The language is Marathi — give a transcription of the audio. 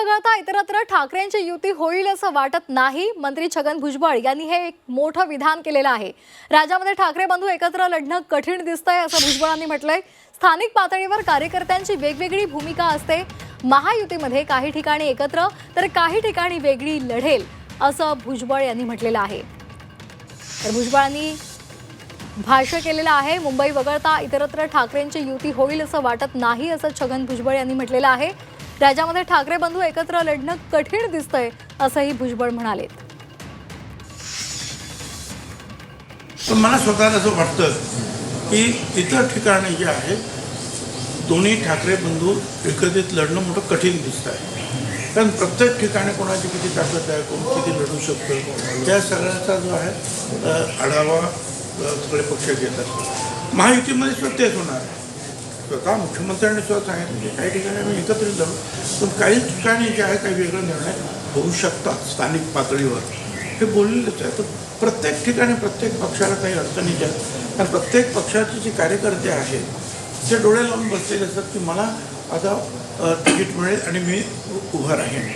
वगळता इतरत्र ठाकरेंची युती होईल असं वाटत नाही. मंत्री छगन भुजबळ यांनी हे एक मोठं विधान केलेलं आहे. राज्यामध्ये ठाकरे बंधू एकत्र लढणं कठीण दिसतंय असं भुजबळांनी म्हटलंय. स्थानिक पातळीवर कार्यकर्त्यांची वेगवेगळी भूमिका असते. महायुतीमध्ये काही ठिकाणी एकत्र तर काही ठिकाणी वेगळी लढेल असं भुजबळ यांनी म्हटलेलं आहे. तर भुजबळांनी भाष्य केलेलं आहे मुंबई वगळता इतरत्र ठाकरेंची युती होईल असं वाटत नाही असं छगन भुजबळ यांनी म्हटलेलं आहे. राज्यामध्ये ठाकरे बंधू एकत्र लढणं कठीण दिसतंय असंही भुजबळ म्हणाले. मला स्वतःला असं वाटतं की इतर ठिकाणी जे आहे दोन्ही ठाकरे बंधू एकत्रित लढणं मोठं कठीण दिसत आहे कारण प्रत्येक ठिकाणी कोणाची किती ताकद आहे कोण किती लढू शकतो त्या सगळ्याचा जो आहे आढावा सगळे पक्ष घेत असतात महायुतीमध्ये सुद्धा तेच होणार आहे. स्वतः मुख्यमंत्र्यांनी सुद्धा सांगितलं की काही ठिकाणी आम्ही एकत्रित झालो पण काही ठिकाणी जे आहे काही वेगळे निर्णय होऊ शकतात स्थानिक पातळीवर. हे बोललेलंच आहे. तर प्रत्येक ठिकाणी प्रत्येक पक्षाला काही अडचणी द्या कारण प्रत्येक पक्षाचे जे कार्यकर्ते आहेत ते डोळे लावून बसलेले असतात की मला आता तिकीट मिळेल आणि मी उ- उभं राहीन.